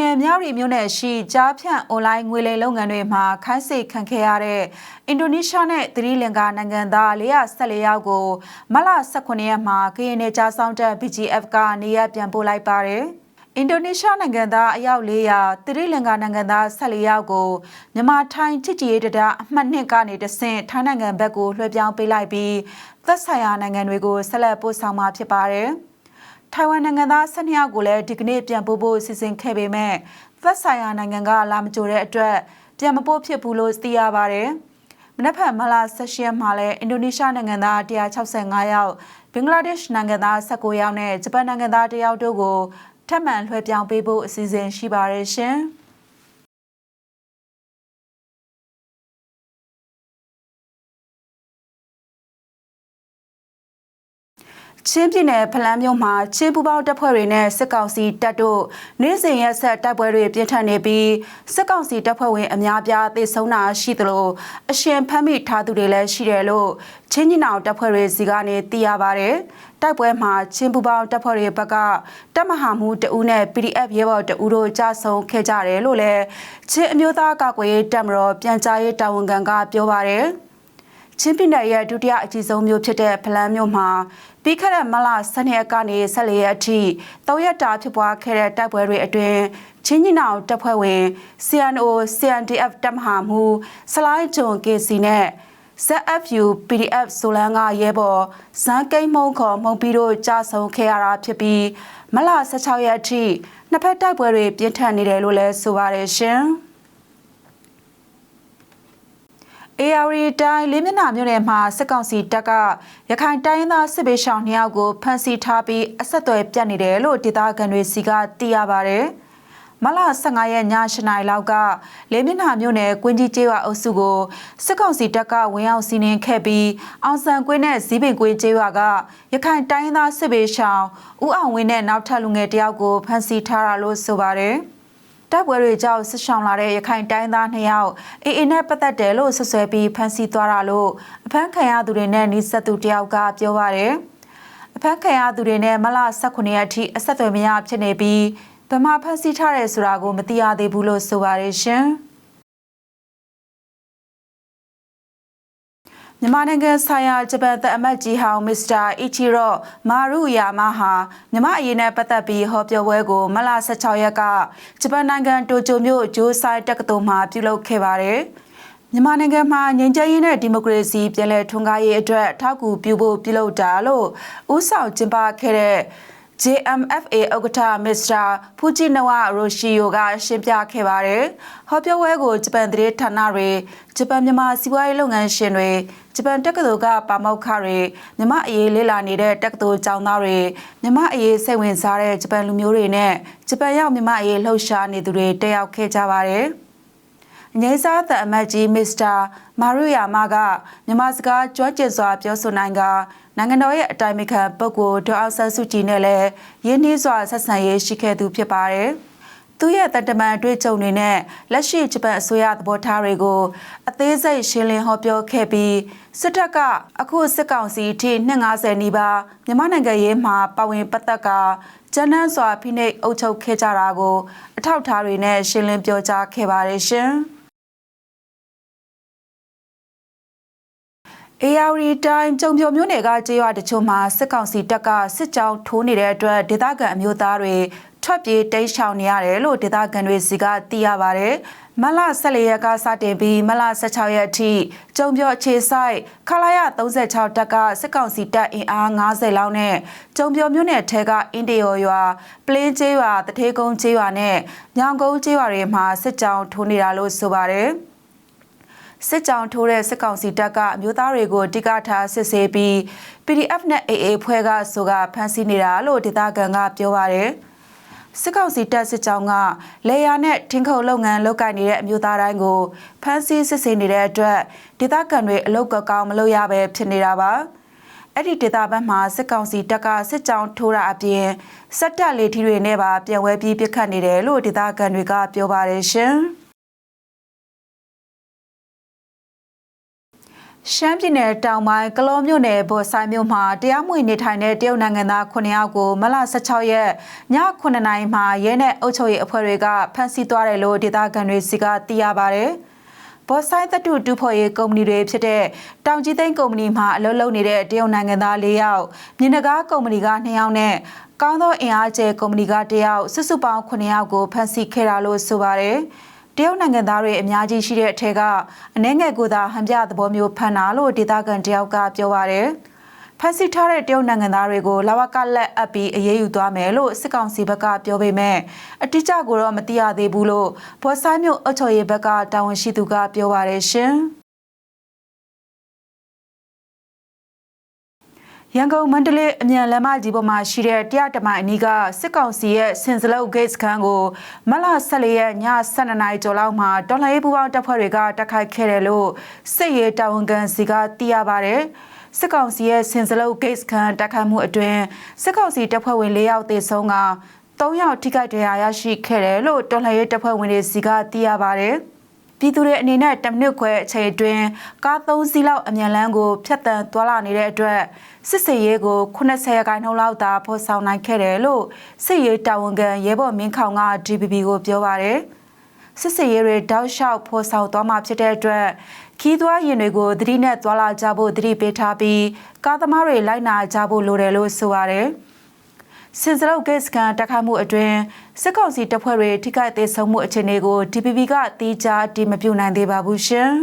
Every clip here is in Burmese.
နယ်မြောက်ရီမြို့နယ်ရှိကြားဖြန့်အွန်လိုင်းငွေလိမ်လုပ်ငန်းတွေမှာခိုင်းစေခံခဲ့ရတဲ့အင်ဒိုနီးရှားနဲ့သီရိလင်္ကာနိုင်ငံသား414ယောက်ကိုမလ18ရက်မှာကရင်နယ်ကြားဆောင်တပ် BGF ကနေရပြန်ပို့လိုက်ပါတယ်။အင်ဒိုနီးရှားနိုင်ငံသားအယောက်400သီရိလင်္ကာနိုင်ငံသား14ယောက်ကိုမြန်မာထိုင်းချစ်ကြည်ရေးတံအမှတ်2ကနေတဆင့်ထိုင်းနိုင်ငံဘက်ကိုလွှဲပြောင်းပေးလိုက်ပြီးသက်ဆိုင်ရာနိုင်ငံတွေကိုဆက်လက်ပို့ဆောင်မှာဖြစ်ပါတယ်။ ထိုင်ဝမ်နိုင်ငံသား12ယောက်ကိုလည်းဒီကနေ့ပြန်ပို့ဖို့စီစဉ်ခဲ့ပေမဲ့သက်ဆိုင်ရာနိုင်ငံကလာမကြိုတဲ့အတွက်ပြန်မပို့ဖြစ်ဘူးလို့သိရပါတယ်။မနက်ဖြန်မလာ16ရက်မှာလည်းအင်ဒိုနီးရှားနိုင်ငံသား165ယောက်ဘင်္ဂလားဒေ့ရှ်နိုင်ငံသား19ယောက်နဲ့ဂျပန်နိုင်ငံသား1ယောက်တို့ကိုထပ်မံလွှဲပြောင်းပေးဖို့အစီအစဉ်ရှိပါတယ်ရှင်။ ချင်းပြည်နယ်ဖလန်းမြို့မှာချင်းပူပေါင်းတပ်ဖွဲ့တွေနဲ့စစ်ကောင်စီတပ်တို့နေ့စဉ်ရက်ဆက်တိုက်ပွဲတွေပြင်းထန်နေပြီးစစ်ကောင်စီတပ်ဖွဲ့ဝင်အများပြားသေဆုံးတာရှိသလိုအရှင်ဖမ်းမိထားသူတွေလည်းရှိတယ်လို့ချင်းကြီးနောင်တပ်ဖွဲ့တွေစီကနေသိရပါတယ်။တိုက်ပွဲမှာချင်းပူပေါင်းတပ်ဖွဲ့တွေဘက်ကတပ်မဟာမှုတဦးနဲ့ PDF ရဲဘော်တဦးတို့ကြဆုံခဲ့ကြတယ်လို့လည်းချင်းအမျိုးသားကာကွယ်ရေးတပ်မတော်ပြန်ကြားရေးတာဝန်ခံကပြောပါတယ်။ ချင်းပြည်နယ်ရဲ့ဒုတိယအကြီးဆုံးမြို့ဖြစ်တဲ့ဖလန်းမြို့မှာပြီးခဲ့တဲ့မလ12ရက်ကနေ14ရက်အထိ၃ရက်တာဖြစ်ပွားခဲ့တဲ့တိုက်ပွဲတွေအတွင်းချင်းညီနောင်တပ်ဖွဲ့ဝင် CNO CNDF တပ်မဟာမှုစလိုင်းဂျွန် KC နဲ့ ZFU PDF ဆိုလန်ကရဲဘော်ဇန်ကိန်းမုံခေါ်မှုံပြီးတော့ကြာဆုံးခဲ့ရတာဖြစ်ပြီးမလ16ရက်အထိနှစ်ဖက်တိုက်ပွဲတွေပြင်းထန်နေတယ်လို့လည်းဆိုပါတယ်ရှင်။ AR တိုင်းလေးမျက်နှာမြို့နယ်မှာစစ်ကောင်စီတပ်ကရခိုင်တိုင်းသားစစ်ပေးရှောင်နှစ်ယောက်ကိုဖမ်းဆီးထားပြီးအဆက်အသွယ်ပြတ်နေတယ်လို့ဒေသခံတွေစီကသိရပါဗျ။မလ15ရက်ည8နာရီလောက်ကလေးမျက်နှာမြို့နယ်ကွင်းကြီးကျေးရွာအုပ်စုကိုစစ်ကောင်စီတပ်ကဝင်ရောက်စီးနင်းခဲ့ပြီးအောင်ဆန်ကွင်းနဲ့ဇီးပင်ကွင်းကျေးရွာကရခိုင်တိုင်းသားစစ်ပေးရှောင်ဦးအောင်ဝင်းနဲ့နောက်ထပ်လူငယ်တယောက်ကိုဖမ်းဆီးထားတာလို့ဆိုပါတယ်။ တပ်ပွဲတွေကြောင့်ဆစ်ဆောင်လာတဲ့ရခိုင်တိုင်းသားနှစ်ယောက်အေအေနဲ့ပတ်သက်တယ်လို့ဆွဆွဲပြီးဖမ်းဆီးသွားတာလို့အဖမ်းခံရသူတွေနဲ့နှိစက်သူတယောက်ကပြောပါတယ်။အဖမ်းခံရသူတွေနဲ့မလ18ရက်အထိအဆက်အသွယ်မရဖြစ်နေပြီးဗမာဖမ်းဆီးထားတယ်ဆိုတာကိုမသိရသေးဘူးလို့ဆိုပါတယ်ရှင်။ မြန်မာနိုင်ငံဆိုင်ရာဂျပန်သက်အမတ်ကြီးဟောင်းမစ္စတာအီချီရောမာရုယာမဟာမြန်မာအရေးနဲ့ပတ်သက်ပြီးဟောပြောပွဲကိုမလ16ရက်ကဂျပန်နိုင်ငံတိုကျိုမြို့ဂျိုးဆိုင်တက္ကသိုလ်မှာပြုလုပ်ခဲ့ပါတယ်။မြန်မာနိုင်ငံမှာငြိမ်းချမ်းရေးနဲ့ဒီမိုကရေစီပြည်လည်ထွန်းကားရေးအတွက်ထောက်ကူပြုဖို့ပြုလုပ်တာလို့ဥဆောင်ကျင်းပခဲ့တဲ့ JMFA ဥက္ကဋ္ဌမစ္စတာဖူဂျီနဝရိုရှီယိုကရှင်းပြခဲ့ပါတယ်။ဟောပြောပွဲကိုဂျပန်သတင်းဌာနတွေဂျပန်မြန်မာစီးပွားရေးလုပ်ငန်းရှင်တွေဂျပန်တက္ကသိုလ်ကပါမောက္ခတွေမြမအရေးလေ့လာနေတဲ့တက္ကသိုလ်ကျောင်းသားတွေမြမအရေးစိတ်ဝင်စားတဲ့ဂျပန်လူမျိုးတွေနဲ့ဂျပန်ရောက်မြမအရေးလှုပ်ရှားနေသူတွေတက်ရောက်ခဲ့ကြပါတယ်။ငိမ့်စားတဲ့အမတ်ကြီးမစ္စတာမာရူယာမာကမြန်မာစကားကြွကျင်စွာပြောဆိုနိုင်က နိုင်ငံတော်ရဲ့အတိုင်ပင်ခံပုဂ္ဂိုလ်ဒေါက်အောင်ဆန်းစုကြည်နဲ့လည်းရင်းနှီးစွာဆက်ဆံရေးရှိခဲ့သူဖြစ်ပါတယ်။သူရဲ့တန်တမန်အတွေ့အကြုံတွေနဲ့လက်ရှိဂျပန်အစိုးရသဘောထားတွေကိုအသေးစိတ်ရှင်းလင်းဟောပြောခဲ့ပြီးစစ်တပ်ကအခုစစ်ကောင်စီထိ250နီးပါးမြန်မာနိုင်ငံရေးမှာပါဝင်ပတ်သက်ကကျန်းနှံစွာဖိနှိပ်အုပ်ချုပ်ခဲ့ကြတာကိုအထောက်အထားတွေနဲ့ရှင်းလင်းပြောကြားခဲ့ပါတယ်ရှင်။ AR တိုင်းကြုံဖြိုမျိုးနယ်ကကြေးရွာတချို့မှာစစ်ကောင်စီတပ်ကစစ်ကြောင်းထိုးနေတဲ့အတွက်ဒေသခံအမျိုးသားတွေထွက်ပြေးတိမ်းရှောင်နေရတယ်လို့ဒေသခံတွေစီကသိရပါဗျ။မလ14ရက်ကစတင်ပြီးမလ16ရက်အထိကြုံပြောအခြေဆိုင်ခလာရ36တပ်ကစစ်ကောင်စီတပ်အင်အား90လောက်နဲ့ကြုံပြောမြို့နယ်ထဲကအင်ဒီယိုရွာပလင်းကျေးရွာတထေးကုန်းကျေးရွာနဲ့ညောင်ကုန်းကျေးရွာတွေမှာစစ်ကြောင်းထိုးနေတာလို့ဆိုပါတယ်။ စစ်ကြောင်ထိုးတဲ့စစ်ကောင်စီတပ်ကအမျိုးသားတွေကိုတိကထားစစ်ဆေးပြီး PDF နဲ့ AA ဖွဲ့ကဆိုကဖမ်းဆီးနေတာလို့ဒေသခံကပြောပါရယ်။စစ်ကောင်စီတပ်စစ်ကြောင်းကလေယာနဲ့ထင်းခုတ်လုပ်ငန်းလုပ်ကိုင်နေတဲ့အမျိုးသားတိုင်းကိုဖမ်းဆီးစစ်ဆေးနေတဲ့အတွက်ဒေသခံတွေအလုတ်ကောင်းမလုပ်ရပဲဖြစ်နေတာပါအဲ့ဒီဒေသဘက်မှာစစ်ကောင်စီတပ်ကစစ်ကြောင်းထိုးတာအပြင်စက်တက်လေထီတွေနဲ့ပါပြန်ဝဲပြီးပစ်ခတ်နေတယ်လို့ဒေသခံတွေကပြောပါတယ်ရှင် ရှမ်းပြည်နယ်တောင်ပိုင်းကလောမြို့နယ်ဘော်ဆိုင်မြို့မှာတရားမဝင်နေထိုင်တဲ့တရုတ်နိုင်ငံသား9ယောက်ကိုမလ16ရက်ည9နာရီမှာရဲနဲ့အုပ်ချုပ်ရေးအဖွဲ့တွေကဖမ်းဆီးသွားတယ်လို့ဒေသခံတွေစီကသိရပါဗျ။ဘော်ဆိုင်တတုတူဖို့ရေးကုမ္ပဏီတွေဖြစ်တဲ့တောင်ကြီးသိန်းကုမ္ပဏီမှာအလုပ်လုပ်နေတဲ့တရုတ်နိုင်ငံသား၄ယောက်၊မြင်းနဂါကုမ္ပဏီက2ယောက်နဲ့ကောင်းသောအင်အားကျဲကုမ္ပဏီက1ယောက်စုစုပေါင်း9ယောက်ကိုဖမ်းဆီးခဲ့တာလို့ဆိုပါတယ်။ တရုတ်နိုင်ငံသားတွေအများကြီးရှိတဲ့အထက်ကအနှဲငယ်ကိုသာဟန်ပြသဘောမျိုးဖန်တာလို့ဒေသခံတယောက်ကပြောပါရယ်ဖန်စီထားတဲ့တရုတ်နိုင်ငံသားတွေကိုလာဝကလက်အပ်ပြီးအရေးယူသွားမယ်လို့စစ်ကောင်စီဘက်ကပြောပေမဲ့အတိအကျကိုတော့မသိရသေးဘူးလို့ဘော်ဆိုင်မြို့အုပ်ချုပ်ရေးဘက်ကတာဝန်ရှိသူကပြောပါရယ်ရှင်။ ရန်ကုန်မန္တလေးအမြန်လမ်းမကြီးပေါ်မှာရှိတဲ့တရားတမိုင်အနီးကစစ်ကောင်စီရဲ့စင်စလုတ်ဂိတ်စခန်းကိုမလ14ရက်ည12နာရီကျော်လောက်မှာတော်လှန်ရေးပူးပေါင်းတပ်ဖွဲ့တွေကတိုက်ခိုက်ခဲ့တယ်လို့စစ်ရေးတာဝန်ခံစီကသိရပါတယ်။စစ်ကောင်စီရဲ့စင်စလုတ်ဂိတ်စခန်းတိုက်ခိုက်မှုအတွင်းစစ်ကောင်စီတပ်ဖွဲ့ဝင်၄ယောက်သေဆုံးက၃ယောက်ထိခိုက်ဒဏ်ရာရရှိခဲ့တယ်လို့တော်လှန်ရေးတပ်ဖွဲ့ဝင်တွေစီကသိရပါတယ်။ ပြည်သူတွေအနေနဲ့တမိနစ်ခွဲအချိန်အတွင်းကား၃စီးလောက်အမြန်လန်းကိုဖျက်တမ်းသွားလာနေတဲ့အတွက်စစ်စေးရေးကို80ရာခိုင်နှုန်းလောက်သာဖော်ဆောင်နိုင်ခဲ့တယ်လို့စစ်ရေးတာဝန်ခံရဲဘော်မင်းခေါင်က DPP ကိုပြောပါတယ်စစ်စေးရေးတွေတောက်လျှောက်ဖော်ဆောင်သွားမှာဖြစ်တဲ့အတွက်ခီးသွွားရင်တွေကိုသတိနဲ့သွားလာကြဖို့သတိပေးထားပြီးကားသမားတွေလိုက်နာကြဖို့လိုတယ်လို့ဆိုပါတယ်။ စင်စရုပ်ဂိတ်စကန်တက်ခတ်မှုအတွင်းစစ်ကောင်စီတပ်ဖွဲ့တွေထိခိုက်သေးဆုံးမှုအခြေအနေကို DPP ကတီးခြားတည်မပြုနိုင်သေးပါဘူးရှင်။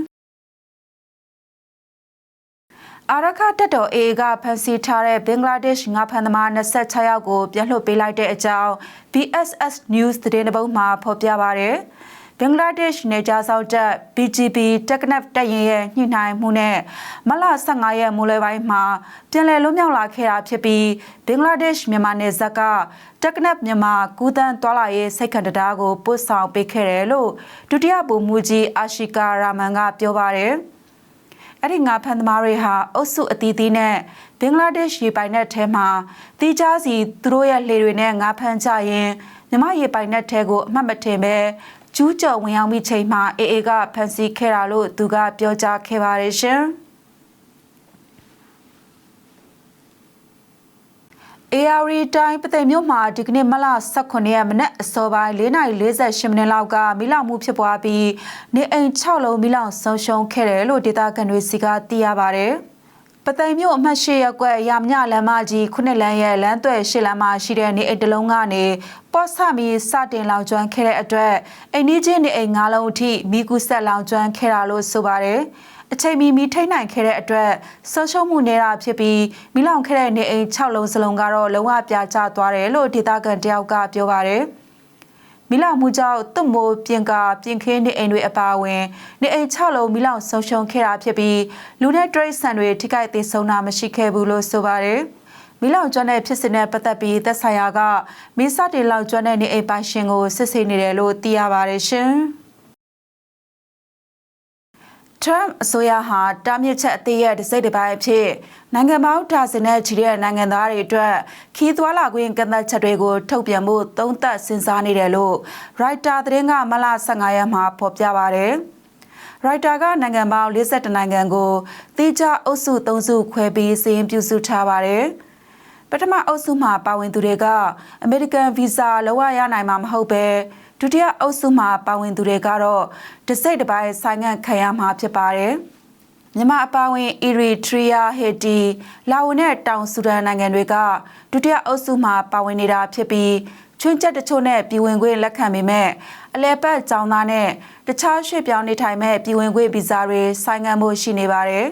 အာရခတက်တော် AA ကဖမ်းဆီးထားတဲ့ဘင်္ဂလားဒေ့ရှ်ငါဖန်သမား26ယောက်ကိုပြန်လွှတ်ပေးလိုက်တဲ့အကြောင်း BSS News သတင်းတစ်ပုဒ်မှာဖော်ပြပါရယ်။ ဘင်္ဂလားဒေ့ရှ်နေကြဆောက်တပ် BGP တက်ကနက်တပ်ရင်ရဲ့ညှိနှိုင်းမှုနဲ့မလ15ရက်မိုးလယ်ပိုင်းမှာပြန်လည်လွတ်မြောက်လာခဲ့တာဖြစ်ပြီးဘင်္ဂလားဒေ့ရှ်မြန်မာနယ်စပ်ကတက်ကနက်မြန်မာကူတန်းတွာလာရေးစိတ်ခံတရားကိုပို့ဆောင်ပေးခဲ့တယ်လို့ဒုတိယဗိုလ်မှူးကြီးအာရှိကာရာမန်ကပြောပါတယ်။အဲ့ဒီငါဖန်သမားတွေဟာအုပ်စုအသီးသီးနဲ့ဘင်္ဂလားဒေ့ရှ်ရေပိုင်နက်ထဲမှာတီးခြားစီသူတို့ရဲ့လှေတွေနဲ့ငါဖန်ကြရင်မြမရေပိုင်နက်ထဲကိုအမှတ်မထင်ပဲ ကျူးကျော်ဝင်ရောက်မိချိန်မှာအေအေကဖန်ဆီးခဲ့တာလို့သူကပြောကြားခဲ့ပါတယ်ရှင်။ AR တိုင်းပသိမ်မြို့မှာဒီကနေ့မလ18ရက်မနက်အစောပိုင်း4:48မိနစ်လောက်ကမိလောင်မှုဖြစ်ပွားပြီးနေအိမ်6လုံးမိလောင်ဆုံးရှုံးခဲ့တယ်လို့ဒေသခံတွေစီကသိရပါဗျ။ ပသိမ်မြို့အမှတ်၈ရပ်ကွက်ရမညလမ်းမကြီးခုနှစ်လမ်းရဲ့လမ်းသွဲရှစ်လမ်းမှာရှိတဲ့နေအိမ်တလုံးကနေပေါ့ဆမီစတင်လောင်ကျွမ်းခဲ့တဲ့အတွက်အိမ်နီးချင်းနေအိမ်၅လုံးအထိမိကူဆက်လောင်ကျွမ်းခဲ့တာလို့ဆိုပါတယ်အချိန်မီမီထိတ်နိုင်ခဲ့တဲ့အတွက်ဆုံးရှုံးမှုနေတာဖြစ်ပြီးမိလောင်ခဲ့တဲ့နေအိမ်6လုံးစလုံးကတော့လုံးဝပြာကျသွားတယ်လို့ဒေသခံတယောက်ကပြောပါတယ်။ မိလောင်မှုကြောင့်သွတ်မိုးပြင်ကာပြင်ခင်းနေအိမ်တွေအပါအဝင်နေအိမ်6လုံးမိလောင်ဆုံးရှုံးခဲ့တာဖြစ်ပြီးလူနဲ့တရိတ်ဆန်တွေထိခိုက်သေးဆုံးတာမရှိခဲ့ဘူးလို့ဆိုပါတယ်။မိလောင်ကျွမ်းတဲ့ဖြစ်စဉ်နဲ့ပတ်သက်ပြီးသက်ဆိုင်ရာကမိစတေလောင်ကျွမ်းတဲ့နေအိမ်ပိုင်ရှင်ကိုစစ်ဆေးနေတယ်လို့သိရပါတယ်ရှင်။ Trump အစိုးရဟာတားမြစ်ချက်အသေးရဲ့ဒစိတ်တစ်ပိုင်းဖြစ်နိုင်ငံပေါင်းဒါဇင်နဲ့ချီတဲ့နိုင်ငံသားတွေအတွက်ခီးသွွာလာခွင့်ကန့်သတ်ချက်တွေကို ထုတ်ပြန်ဖို့သုံးသပ်စဉ်းစားနေတယ်လို့ Reuters သတင်းကမလ15ရက်မှာဖော်ပြပါတယ်။ Reuters ကနိုင်ငံပေါင်း52နိုင်ငံကိုတိကျအုပ်စု3စုခွဲပြီးစီရင်ပြုစုထားပါတယ်။ပထမအုပ်စုမှာပါဝင်သူတွေကအမေရိကန်ဗီဇာလောရရနိုင်မှာမဟုတ်ပဲ ဒုတိယအုပ်စုမှာပါဝင်သူတွေကတော့တစိတ်တစ်ပိုင်းဆိုင်ငံ့ခံရမှာဖြစ်ပါတယ်။မြန်မာအပါအဝင်အီရီထရီယာဟေတီလာအိုနဲ့တောင်ဆူဒန်နိုင်ငံတွေကဒုတိယအုပ်စုမှာပါဝင်နေတာဖြစ်ပြီးချွင်းချက်တချို့နဲ့ပြည်ဝင်ခွင့်လက်ခံပေမဲ့အလဲပတ်ចောင်းသားနဲ့တခြားရွှေ့ပြောင်းနေထိုင်မဲ့ပြည်ဝင်ခွင့်ဗီဇာတွေဆိုင်ငံ့မှုရှိနေပါတယ်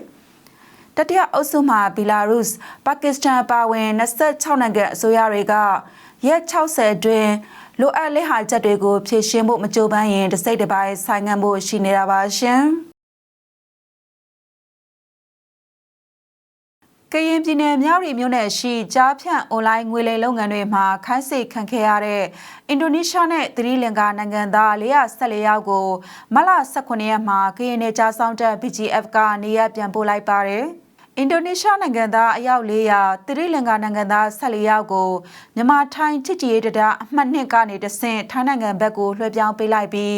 ။တတိယအုပ်စုမှာဘီလာရုစ်ပါကစ္စတန်ပါဝင်26နိုင်ငံအစိုးရတွေကရက်60အတွင်း လိုအပ်လက်ဟာချက်တွေကိုဖြည့်ရှင်းဖို့မကြိုးပမ်းရင်တစိတ်တစ်ပိုင်းဆိုင်ငံ့ဖို့ရှိနေတာပါရှင်ကရင်ပြည်နယ်မြောက်ရီမြို့နယ်ရှိကြားဖြန့်အွန်လိုင်းငွေလိမ်လုပ်ငန်းတွေမှာခိုင်းစေခံခဲ့ရတဲ့အင်ဒိုနီးရှားနဲ့သီရိလင်္ကာနိုင်ငံသား414ယောက်ကိုမလ18ရက်မှာကရင်နယ်ကြားဆောင်တဲ့ BGF ကနေရပြန်ပို့လိုက်ပါတယ်။ အင်ဒိုနီးရှားနိုင်ငံသားအယောက်400သီရိလင်္ကာနိုင်ငံသား14ယောက်ကိုမြန်မာထိုင်းချစ်ကြည်ရေးတရားအမှတ်2ကနေတဆင့်ထိုင်းနိုင်ငံဘက်ကိုလွှဲပြောင်းပေးလိုက်ပြီး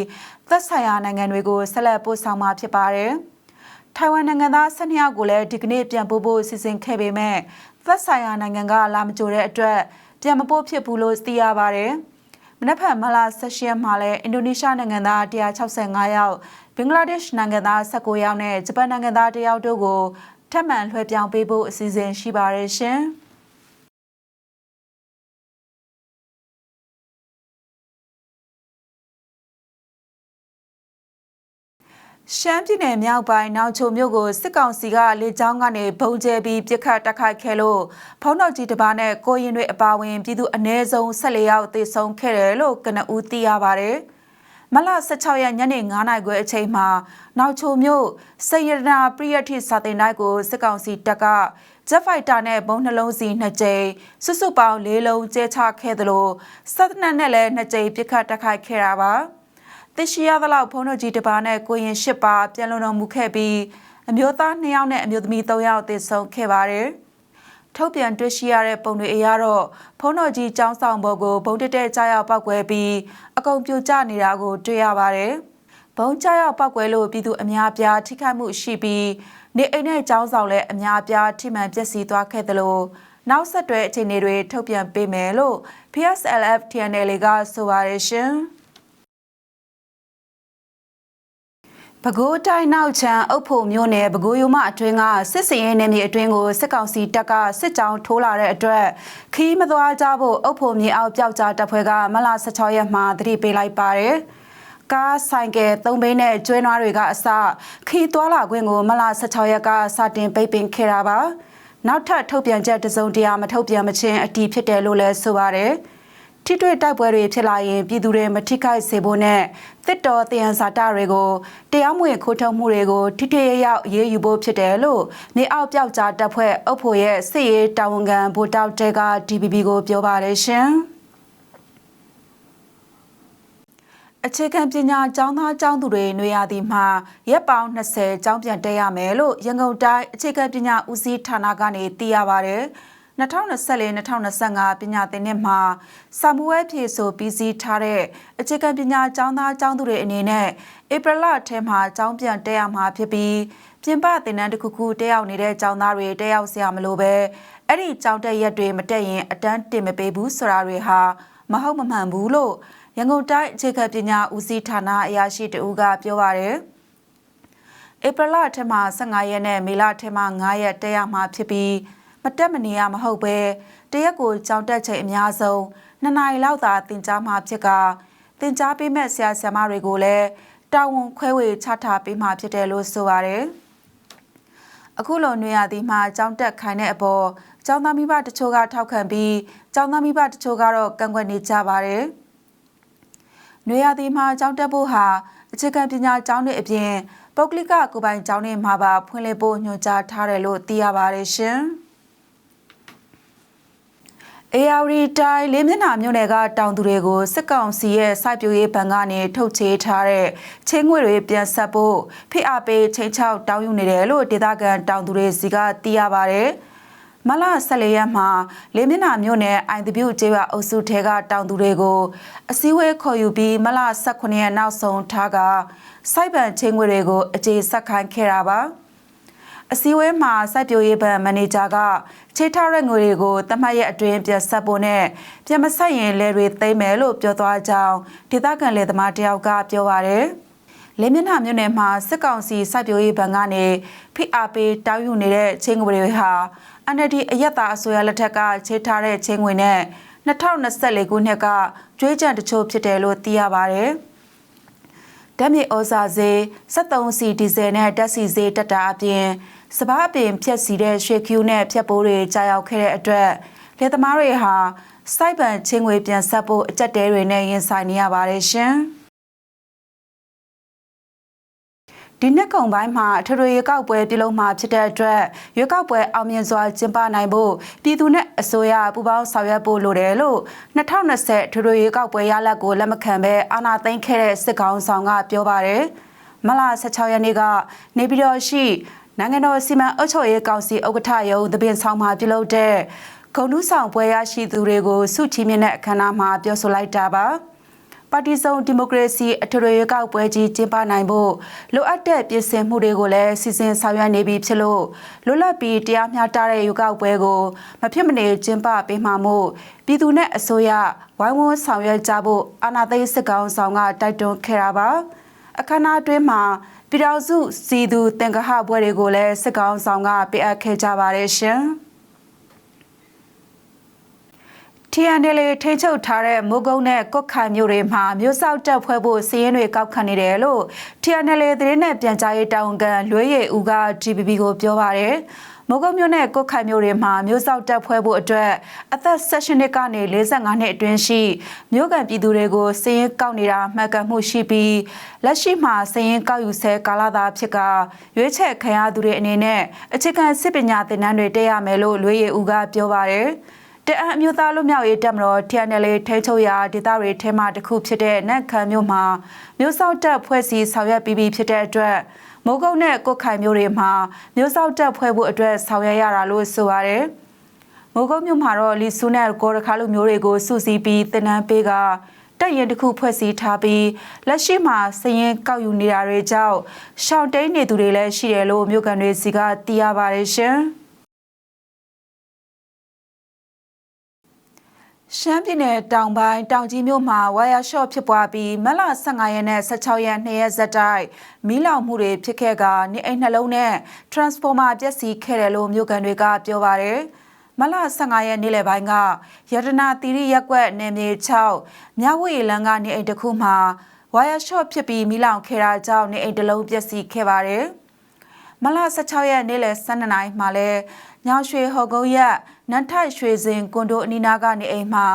သက်ဆိုင်ရာနိုင်ငံတွေကိုဆက်လက်ပို့ဆောင်မှာဖြစ်ပါတယ်။ထိုင်ဝမ်နိုင်ငံသား12ယောက်ကိုလည်းဒီကနေ့ပြန်ပို့ဖို့စီစဉ်ခဲ့ပေမဲ့သက်ဆိုင်ရာနိုင်ငံကလာမကြိုတဲ့အတွက်ပြန်မပို့ဖြစ်ဘူးလို့သိရပါတယ်။မနက်ဖြန်မလာ16ရက်မှာလည်းအင်ဒိုနီးရှားနိုင်ငံသား165ယောက်ဘင်္ဂလားဒေ့ရှ်နိုင်ငံသား19ယောက်နဲ့ဂျပန်နိုင်ငံသား1ယောက်တို့ကိုထ ပ်မံလွှဲပြောင်းပေးဖို့အစီအစဉ်ရှိပါတယ်ရှင်။ရှမ်းပြည်နယ်မြောက်ပိုင်းနောင်ချိုမြို့ကိုစစ်ကောင်စီကလေကြောင်းကနေဘုံကျဲပြီးပြစ်ခတ်တိုက်ခိုက်ခဲ့လို့ဖုံးတော်ကြီးတစ်ပါးနဲ့ကိုရင်တွေအပါဝင်ပြည်သူအ ਨੇ ဆုံး14ယောက်သေဆုံးခဲ့တယ်လို့ကနဦးသိရပါတယ်။ မလ16ရက်ညနေ9နာရီခွဲအချိန်မှာနောက်ချိုမြို့စေရနာပရိယတိစာတင်တိုင်းကိုစစ်ကောင်စီတပ်ကဂျက်ဖိုက်တာနဲ့ဘုံနှလုံးစီနှစ်ကြိမ်စုစုပေါင်း၄လုံးကျဲချခဲ့သလိုစက်တနက်နဲ့လည်းနှစ်ကြိမ်ပြစ်ခတ်တိုက်ခိုက်ခဲ့တာပါ။သိရှိရသလောက်ဖုန်းတော်ကြီးတစ်ပါးနဲ့ကိုရင်၈ပါးပြန်လုံတော်မူခဲ့ပြီးအမျိုးသား2ယောက်နဲ့အမျိုးသမီး3ယောက်သေဆုံးခဲ့ပါတယ်။ ထုတ်ပြန်တွေ့ရှိရတဲ့ပုံတွေအရတော့ဖုန်းတော်ကြီးចောင်းဆောင်ဘောကိုဘုံတက်တဲ့ကြားရောက်ပောက်ကွဲပြီးအကုန်ပြိုကျနေတာကိုတွေ့ရပါတယ်။ဘုံကြားရောက်ပောက်ကွဲလို့ပြည်သူအများပြားထိခိုက်မှုရှိပြီးနေအိမ်နဲ့ចောင်းဆောင်လည်းအများပြားထိမှန်ပျက်စီးသွားခဲ့တယ်လို့နောက်ဆက်တွဲအခြေအနေတွေထုတ်ပြန်ပေးမယ်လို့ PSLF TNL ကဆိုပါတယ်ရှင်။ ပဲခူးတိုင်းနောက်ချမ်းအုပ်ဖို့မြို့နယ်ပဲခူးရုံမအတွင်းကစစ်စင်ရဲနယ်မြေအတွင်းကိုစစ်ကောင်စီတပ်ကစစ်ကြောင်းထိုးလာတဲ့အတွက်ခီးမသွားကြဖို့အုပ်ဖို့မြေအောက်ပျောက်ကြားတပ်ဖွဲ့ကမလ16ရက်မှာသတိပေးလိုက်ပါတယ်။ကားဆိုင်ကယ်သုံးဘင်းနဲ့ကျွဲနွားတွေကအစခီးသွားလာခွင့်ကိုမလ16ရက်ကစတင်ပိတ်ပင်ခဲ့တာပါ။နောက်ထပ်ထုတ်ပြန်ချက်တစုံတရာမထုတ်ပြန်မချင်းအတီးဖြစ်တယ်လို့လည်းဆိုပါတယ်။ ထိတွေ့တိုက်ပွဲတွေဖြစ်လာရင်ပြည်သူတွေမထိခိုက်စေဖို့နဲ့တစ်တော်တယံဇာတတွေကိုတရားမဝင်ခိုးထုတ်မှုတွေကိုထိထိရရောက်ရေးယူဖို့ဖြစ်တယ်လို့နေအောက်ပြောက်ကြားတပ်ဖွဲ့အုပ်ဖို့ရဲ့စစ်ရေးတာဝန်ခံဗိုလ်တောက်တဲက DPP ကိုပြောပါတယ်ရှင်အခြေခံပညာကျောင်းသားကျောင်းသူတွေຫນွေရသည်မှာရက်ပေါင်း20ကျောင်းပြန်တက်ရမယ်လို့ရန်ကုန်တိုင်းအခြေခံပညာဦးစီးဌာနကနေသိရပါတယ်။ 2024-2025ပညာသင်နှစ်မှာစာမူဝဲဖြည့်ဆိုပြီးစီးထားတဲ့အခြေခံပညာကျောင်းသားကျောင်းသူတွေအနေနဲ့ဧပြီလထဲမှာကျောင်းပြန်တက်ရမှာဖြစ်ပြီးပြင်ပသင်တန်းတစ်ခုခုတက်ရောက်နေတဲ့ကျောင်းသားတွေတက်ရောက်စရာမလိုပဲအဲ့ဒီကျောင်းတက်ရက်တွေမတက်ရင်အတန်းတင်မပေးဘူးဆိုတာတွေဟာမဟုတ်မမှန်ဘူးလို့ရန်ကုန်တိုင်းအခြေခံပညာဦးစီးဌာနအရာရှိတဦးကပြောပါတယ်ဧပြီလထဲမှာ15ရက်နဲ့မေလထဲမှာ9ရက်တက်ရမှာဖြစ်ပြီး မတက်မနေရမဟုတ်ပဲတရက်ကိုကြောင်တက်ချိန်အများဆုံးနှစ်နာရီလောက်သာတင် जा မှာဖြစ်ကတင် जा ပေးမဲ့ဆရာဆရာမတွေကိုလည်းတာဝန်ခွဲဝေချထားပေးမှဖြစ်တယ်လို့ဆိုပါတယ်အခုလိုနေရာဒီမှာကြောင်တက်ခိုင်တဲ့အပေါ်ကျောင်းသားမိဘတချို့ကထောက်ခံပြီးကျောင်းသားမိဘတချို့ကတော့ကန့်ကွက်နေကြပါတယ်။နေရာဒီမှာကျောင်းတက်ဖို့ဟာအခြေခံပညာကျောင်းတွေအပြင်ပုဂ္ဂလိကကိုပိုင်ကျောင်းတွေမှာပါဖွင့်လှစ်ဖို့ညွှန်ကြားထားတယ်လို့သိရပါတယ်ရှင်။ အေယာဝတီတိုင်းလေးမျက်နှာမြို့နယ်ကတောင်သူတွေကိုစစ်ကောင်စီရဲ့စိုက်ပျိုးရေးဘဏ်ကနေထုတ်ချေထားတဲ့ချင်းငွေတွေပြန်ဆက်ဖို့ဖိအားပေးချိန်ချောက်တောင်းယူနေတယ်လို့ဒေသခံတောင်သူတွေစီကသိရပါဗျ။မလ14ရက်မှာလေးမျက်နှာမြို့နယ်အိုင်တပြူကျေးရွာအုပ်စုထဲကတောင်သူတွေကိုအစည်းအဝေးခေါ်ယူပြီးမလ18ရက်နောက်ဆုံးထားကစိုက်ပံချင်းငွေတွေကိုအခြေဆက်ခိုင်းခဲ့တာပါ။ အစည်းအဝေးမှာစိုက်ပျိုးရေးဘဏ်မန်နေဂျာကချေထားတဲ့ငွေတွေကိုတမတ်ရဲ့အတွင်းပြန်ဆက်ဖို့နဲ့ပြန်မဆက်ရင်လဲတွေသိမ်းမယ်လို့ပြောသွားကြောင်းဒေသခံလယ်သမားတယောက်ကပြောပါရယ်လေးမျက်နှာမြို့နယ်မှာစစ်ကောင်စီစိုက်ပျိုးရေးဘဏ်ကနေဖိအားပေးတောင်းယူနေတဲ့ချင်းငွေတွေဟာ NLD အရက်သားအစိုးရလက်ထက်ကချေထားတဲ့ချင်းငွေနဲ့2024ခုနှစ်ကကျွေးကြံတချို့ဖြစ်တယ်လို့သိရပါဗျ။ဓာတ်မြေဩဇာဈေး73စီဒီဇယ်နဲ့ဓာတ်ဆီဈေးတက်တာအပြင် စပားအပင်ဖြက်စီတဲ့ရွှေကျူးနဲ့ဖြက်ပိုးတွေကြာရောက်ခဲ့တဲ့အတွက်လယ်သမားတွေဟာစိုက်ပံချင်းငွေပြန်ဆက်ဖို့အကြက်တဲတွေနဲ့ရင်ဆိုင်နေရပါတယ်ရှင်။ဒီနှစ်ကုံပိုင်းမှာထထရွေးကောက်ပွဲပြုလုပ်မှာဖြစ်တဲ့အတွက်ရွေးကောက်ပွဲအောင်မြင်စွာကျင်းပနိုင်ဖို့ပြည်သူနဲ့အစိုးရပူးပေါင်းဆောင်ရွက်ဖို့လိုတယ်လို့2020ထထရွေးကောက်ပွဲရလဒ်ကိုလက်မခံဘဲအာဏာသိမ်းခဲ့တဲ့စစ်ကောင်ဆောင်ကပြောပါတယ်။မလ16ရက်နေ့ကနေပြည်တော်ရှိ နိုင်ငံတော်စီမံအုပ်ချုပ်ရေးကောင်စီဥက္ကဋ္ဌရုံးတပင်ဆောင်မှာပြုလုပ်တဲ့ဂုံတူးဆောင်ပွဲရရှိသူတွေကိုစုချီးမြှင့်တဲ့အခမ်းအနားမှာပြောဆိုလိုက်တာပါ။ပပါတီစုံဒီမိုကရေစီအထွေထွေရွေးကောက်ပွဲကြီးကျင်းပနိုင်ဖို့လိုအပ်တဲ့ပြင်ဆင်မှုတွေကိုလည်းစီစဉ်ဆောင်ရွက်နေပြီဖြစ်လို့လွတ်လပ်ပြီးတရားမျှတတဲ့ရွေးကောက်ပွဲကိုမဖြစ်မနေကျင်းပပေးမှာမို့ပြည်သူနဲ့အစိုးရဝိုင်းဝန်းဆောင်ရွက်ကြဖို့အာဏာသိမ်းစစ်ကောင်ဆောင်ကတိုက်တွန်းခဲ့တာပါအခမ်းအနားအတွင်းမှာ ပြည်တော်စုစီသူတင်ကဟပွဲတွေကိုလည်းစစ်ကောင်ဆောင်ကပေးအပ်ခဲ့ကြပါတယ်ရှင်။ TNL ထိန်းချုပ်ထားတဲ့မုံကုန်းနဲ့ကွတ်ခိုင်မြို့တွေမှာမြို့ဆောက်တက်ဖွဲ့ဖို့စီးရင်တွေကောက်ခံနေတယ်လို့ TNL သတင်းနဲ့ပြန်ကြားရေးတာဝန်ခံလွေးရည်ဦးက GBB ကိုပြောပါတယ်။ မုံကုန်းမြို့နဲ့ကွတ်ခိုင်မြို့တွေမှာမြို့ဆောက်တက်ဖွဲ့ဖို့အတွက်အသက်16နှစ်ကနေ45နှစ်အတွင်းရှိမြို့ကန်ပြည်သူတွေကိုစီးရင်ကောက်နေတာမှတ်ကန်မှုရှိပြီးလက်ရှိမှာစီးရင်ကောက်ယူဆဲကာလသာဖြစ်ကရွေးချယ်ခံရသူတွေအနေနဲ့အခြေခံစစ်ပညာသင်တန်းတွေတက်ရမယ်လို့လွေးရည်ဦးကပြောပါတယ်။တအံအမျိုးသားလူမျိုးရေးတက်မတော် TNL ထိချုပ်ရာဒေသတွေထဲမှာတစ်ခုဖြစ်တဲ့နတ်ခမ်းမြို့မှာမြို့ဆောက်တက်ဖွဲ့စည်းဆောင်ရွက်ပြီးပြီဖြစ်တဲ့အတွက် မိုးကုတ်နဲ့ကုတ်ခိုင်မြို့တွေမှာမြို့ဆောက်တက်ဖွဲ့ဖို့အတွက်ဆောင်ရွက်ရတာလို့ဆိုပါတယ်။မိုးကုတ်မြို့မှာတော့လီဆူနဲ့ကောရခါလူမျိုးတွေကိုစုစည်းပြီးတင်နန်းပေးကတက်ရင်တစ်ခုဖွဲ့စည်းထားပြီးလက်ရှိမှာစရင်ကောက်ယူနေတာတွေကြောင့်ရှောင်းတိန်နေသူတွေလည်းရှိတယ်လို့မြို့ကန်တွေစီကသိရပါတယ်ရှင်။ ရှမ်းပြည်နယ်တောင်ပိုင်းတောင်ကြီးမြို့မှာဝါယာရှော့ဖြစ်ပွားပြီးမလ15ရက်နဲ့16ရက်နေ့ရက်ဇက်တိုက်မီးလောင်မှုတွေဖြစ်ခဲ့ကနေအိမ်နှလုံးနဲ့ transformer ပျက်စီးခဲ့တယ်လို့မြို့ကန်တွေကပြောပါတယ်မလ15ရက်နေ့လယ်ပိုင်းကရတနာတိရိရက်ကွက်နယ်မြေ6မြဝတီလမ်းကနေအိမ်တစ်ခုမှာဝါယာရှော့ဖြစ်ပြီးမီးလောင်ခဲ့တာကြောင့်နေအိမ်တစ်လုံးပျက်စီးခဲ့ပါတယ်မလ16ရက်နေ့လယ်12နာရီမှာလဲညောင်ရွှေဟော်ကုန်းရက် နန်းထိုက်ရွှေစင်ကွန်ဒိုအနီးနားကနေအိမ်မှာ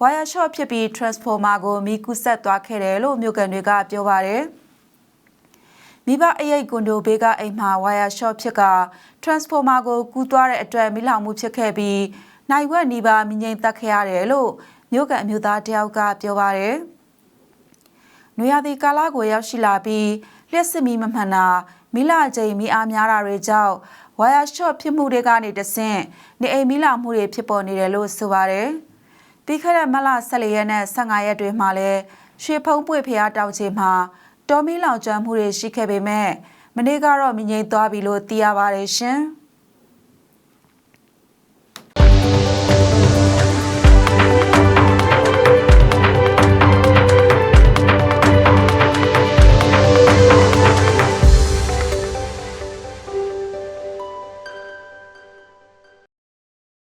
ဝါယာရှော့ဖြစ်ပြီး transformer ကိုမီးကူးဆက်သွားခဲ့တယ်လို့မြို့ကန်တွေကပြောပါတယ်။မိဘအရေးကွန်ဒိုဘေးကအိမ်မှာဝါယာရှော့ဖြစ်က transformer ကိုကူးသွားတဲ့အတွက်မိလောင်မှုဖြစ်ခဲ့ပြီးနိုင်ဝက်နီးပါးမြငိမ့်တက်ခဲ့ရတယ်လို့မြို့ကန်အမျိုးသားတယောက်ကပြောပါတယ်။နွေရာသီကာလကိုရောက်ရှိလာပြီးလျှက်စစ်မီမမှန်တာမိလာချိန်မိအားများတာတွေကြောင့် ဝါယာရှော့ဖြစ်မှုတွေကနေတဆင့်နေအိမ်မိလာမှုတွေဖြစ်ပေါ်နေတယ်လို့ဆိုပါတယ်။ပြီးခဲ့တဲ့မလ14ရက်နဲ့15ရက်တွေမှာလည်းရွှေဖုံးပွေဖျားတောင်ချေမှာတော်မီလောင်ကျွမ်းမှုတွေရှိခဲ့ပေမဲ့မနေ့ကတော့မြငိမ့်သွားပြီလို့သိရပါတယ်ရှင်။